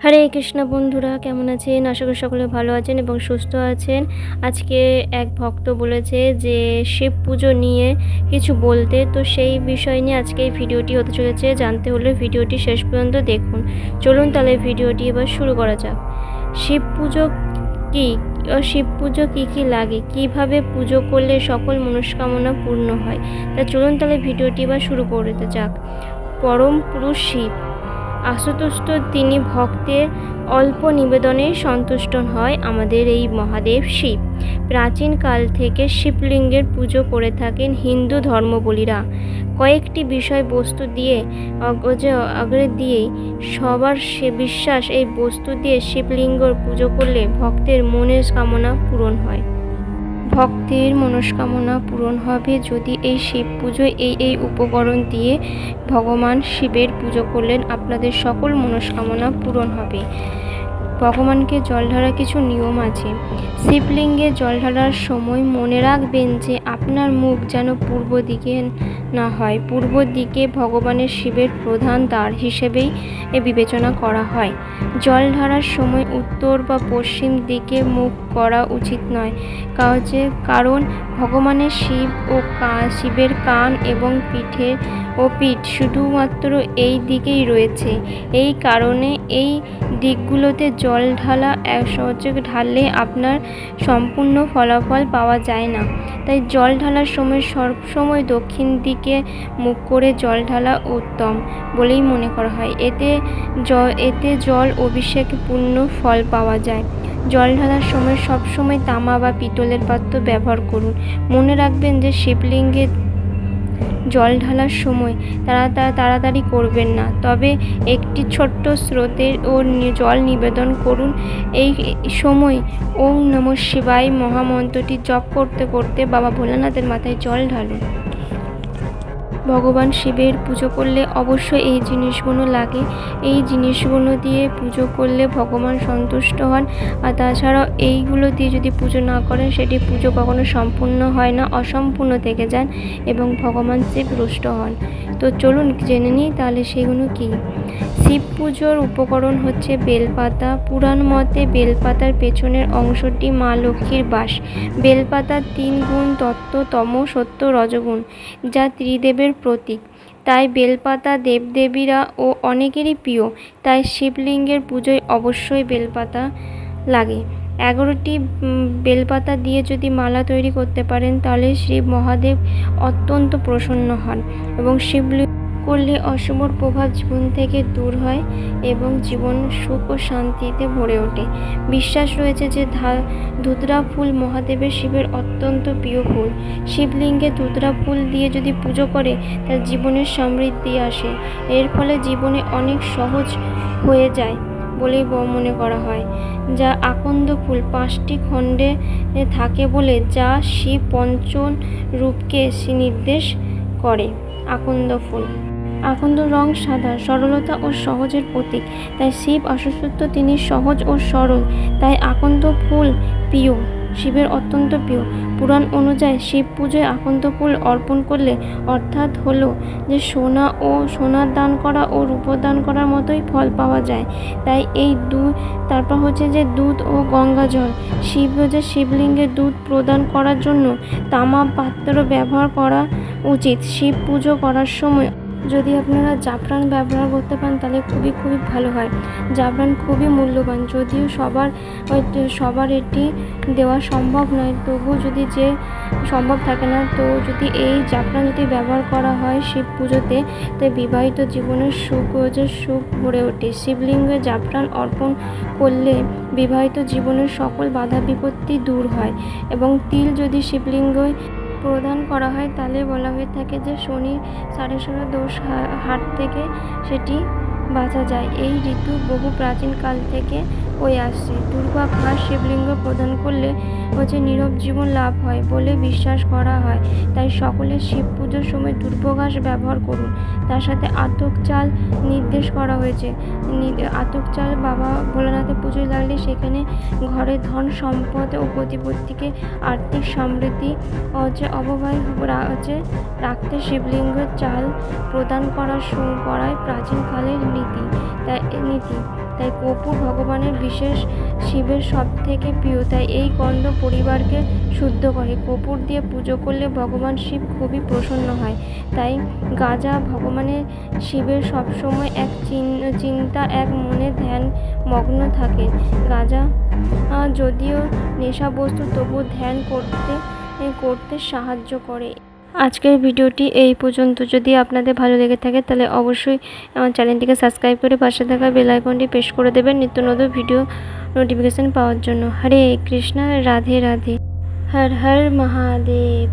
হরে কৃষ্ণ বন্ধুরা, কেমন আছেন? আশা করি সকলে ভালো আছেন এবং সুস্থ আছেন। আজকে এক ভক্ত বলেছে যে, শিব পুজো নিয়ে কিছু বলতে। তো সেই বিষয় নিয়ে আজকে এই ভিডিওটি হতে চলেছে। জানতে হলে ভিডিওটি শেষ পর্যন্ত দেখুন। চলুন তাহলে ভিডিওটি এবার শুরু করা যাক। শিব পুজো কী? শিব পুজো কী কী লাগে? কীভাবে পুজো করলে সকল মনস্কামনা পূর্ণ হয়? তা চলুন তাহলে ভিডিওটি এবার শুরু করতে যাক। পরম পুরুষ শিব। আশুতোষ্ট তিনি ভক্তের অল্প নিবেদনেই সন্তুষ্ট হয় আমাদের এই মহাদেব শিব। প্রাচীনকাল থেকে শিবলিঙ্গের পুজো করে থাকেন হিন্দু ধর্মবলীরা। কয়েকটি বিষয় বস্তু দিয়ে অগ্রজে আগ্রে দিয়েই সবার সে বিশ্বাস এই বস্তু দিয়ে শিবলিঙ্গর পুজো করলে ভক্তের মনের কামনা পূরণ হয়। ভক্তের মনস্কামনা পূরণ হবে যদি এই শিব পুজোয় এই এই উপকরণ দিয়ে ভগবান শিবের পুজো করলেন, আপনাদের সকল মনস্কামনা পূরণ হবে। ভগবানকে জল ঢালার কিছু নিয়ম আছে। শিবলিঙ্গে জল ঢালার সময় মনে রাখবেন যে আপনার মুখ যেন পূর্ব দিকে না হয়, পূর্ব দিকে ভগবানের শিবের প্রধান দ্বার হিসেবেই বিবেচনা করা হয়। জল ঢালার সময় উত্তর বা পশ্চিম দিকে মুখ করা উচিত নয়। কাজে কারণ ভগবানের শিব ও শিবের কান এবং পিঠের ও পিঠ শুধুমাত্র এই দিকেই রয়েছে। এই কারণে এই দিকগুলোতে জল ঢালা সহযোগ ঢাললে আপনার সম্পূর্ণ ফলাফল পাওয়া যায় না। তাই জল ঢালার সময় সবসময় দক্ষিণ দিকে মুখ করে জল ঢালা উত্তম বলেই মনে করা হয়। এতে এতে জল অভিষেক পূর্ণ ফল পাওয়া যায়। জল ঢালার সময় সবসময় তামা বা পিতলের পাত্র ব্যবহার করুন। মনে রাখবেন যে শিবলিঙ্গে জল ঢালার সময় তারা তাড়াতাড়ি করবেন না। তবে একটি ছোট্ট স্রোতের ও জল নিবেদন করুন। এই সময় ওম নম শিবায় মহামন্ত্রটি জপ করতে করতে বাবা ভোলানাথের মাথায় জল ঢালুন। ভগবান শিবের পুজো করলে অবশ্যই এই জিনিসগুলো লাগে। এই জিনিসগুলো দিয়ে পুজো করলে ভগবান সন্তুষ্ট হন। আর তাছাড়াও এইগুলো দিয়ে যদি পুজো না করেন, সেটি পুজো কখনো সম্পূর্ণ হয় না, অসম্পূর্ণ থেকে যান এবং ভগবান শিব রুষ্ট হন। তো চলুন জেনে নিই তাহলে সেগুলো কী? শিব পুজোর উপকরণ হচ্ছে বেলপাতা। পুরাণ মতে বেলপাতার পেছনের অংশটি মা লক্ষ্মীর বাস। বেলপাতার তিন গুণ তত্ত্ব তম, সত্য, রজগুণ, যা ত্রিদেবের প্রতীক। তাই বেলপাতা দেবদেবীরা ও অনেকেরই প্রিয়, তাই শিবলিঙ্গের পুজোয় অবশ্যই বেলপাতা লাগে। এগারোটি বেলপাতা দিয়ে যদি মালা তৈরি করতে পারেন, তাহলে শিব মহাদেব অত্যন্ত প্রসন্ন হন এবং শিবলিঙ্গ করলে অশুভর প্রভাব জীবন থেকে দূর হয় এবং জীবন সুখ ও শান্তিতে ভরে ওঠে। বিশ্বাস রয়েছে যে ধুতরা ফুল মহাদেবের শিবের অত্যন্ত প্রিয় ফুল। শিবলিঙ্গে ধুতরা ফুল দিয়ে যদি পুজো করে, তার জীবনের সমৃদ্ধি আসে। এর ফলে জীবনে অনেক সহজ হয়ে যায় বলেই মনে করা হয়। যা আকন্দ ফুল পাঁচটি খণ্ডে থাকে বলে যা শিব পঞ্চন রূপকে নির্দেশ করে আকন্দ ফুল। আকন্দ রং সাদা, সরলতা ও সহজের প্রতীক। তাই শিব অসুস্থ, তিনি সহজ ও সরল। তাই আকন্দ ফুল প্রিয়, শিবের অত্যন্ত প্রিয়। পুরাণ অনুযায়ী শিব পুজোয় আকন্দ ফুল অর্পণ করলে অর্থাৎ হলো যে সোনা ও সোনার দান করা ও রূপোর দান করার মতোই ফল পাওয়া যায়। তাই এই দুধ তারপর হচ্ছে যে দুধ ও গঙ্গা জল শিব যে শিবলিঙ্গে দুধ প্রদান করার জন্য তামা পাত্র ব্যবহার করা উচিত। শিব পুজো করার সময় যদি আপনারা জাফরান ব্যবহার করতে পারেন, তাহলে খুবই খুবই ভালো হয়। জাফরান খুবই মূল্যবান। যদিও সবার সবার এটি দেওয়া সম্ভব নয়, তবুও যদি যে সম্ভব থাকে না, তো যদি এই জাফরান যদি ব্যবহার করা হয় শিব পুজোতে তো বিবাহিত জীবনের সুখ যে সুখ ভরে ওঠে। শিবলিঙ্গে জাফরান অর্পণ করলে বিবাহিত জীবনের সকল বাধা বিপত্তি দূর হয় এবং তিল যদি শিবলিঙ্গয় প্রদান করা হয় তাহলে বলা হয়ে থাকে যে শনি সাড়ে ষোলো দোষ হাট থেকে সেটি বাঁচা যায়। এই ঋতু বহু প্রাচীনকাল থেকে হয়ে আসছে। দুর্গা ঘাস শিবলিঙ্গ প্রদান করলে হচ্ছে নীরব জীবন লাভ হয় বলে বিশ্বাস করা হয়। তাই সকলে শিব পুজোর সময় দুর্বা ঘাস ব্যবহার করুন। তার সাথে আতক চাল নির্দেশ করা হয়েছে। আতক চাল বাবা ভোলানাথের পুজোয় লাগলে সেখানে ঘরে ধন সম্পদ ও প্রতিপত্তিকে আর্থিক সমৃদ্ধি হচ্ছে অববায় রা- হচ্ছে রাখতে শিবলিঙ্গ চাল প্রদান করা শুরু করায় প্রাচীনকালের নীতি। তাই নীতি। তাই কপুর ভগবানের বিশেষ শিবের সব থেকে প্রিয়। তাই এই গন্ধ পরিবারকে শুদ্ধ করে। কপুর দিয়ে পুজো করলে ভগবান শিব খুবই প্রসন্ন হয়। তাই গাজা ভগবানের শিবের সবসময় এক চিন্তা, এক মনে ধ্যান, মগ্ন থাকে। গাজা যদিও নেশা বস্তু তবু ধ্যান করতে করতে সাহায্য করে। আজকের ভিডিওটি এই পর্যন্ত। যদি আপনাদের ভালো লেগে থাকে, তাহলে অবশ্যই আমার চ্যানেলটিকে সাবস্ক্রাইব করে পাশে থাকা বেলাইকনটি প্রেস করে দেবেন নিত্য নতুন ভিডিও নোটিফিকেশান পাওয়ার জন্য। হরে কৃষ্ণা, রাধে রাধে। হর হর মহাদেব।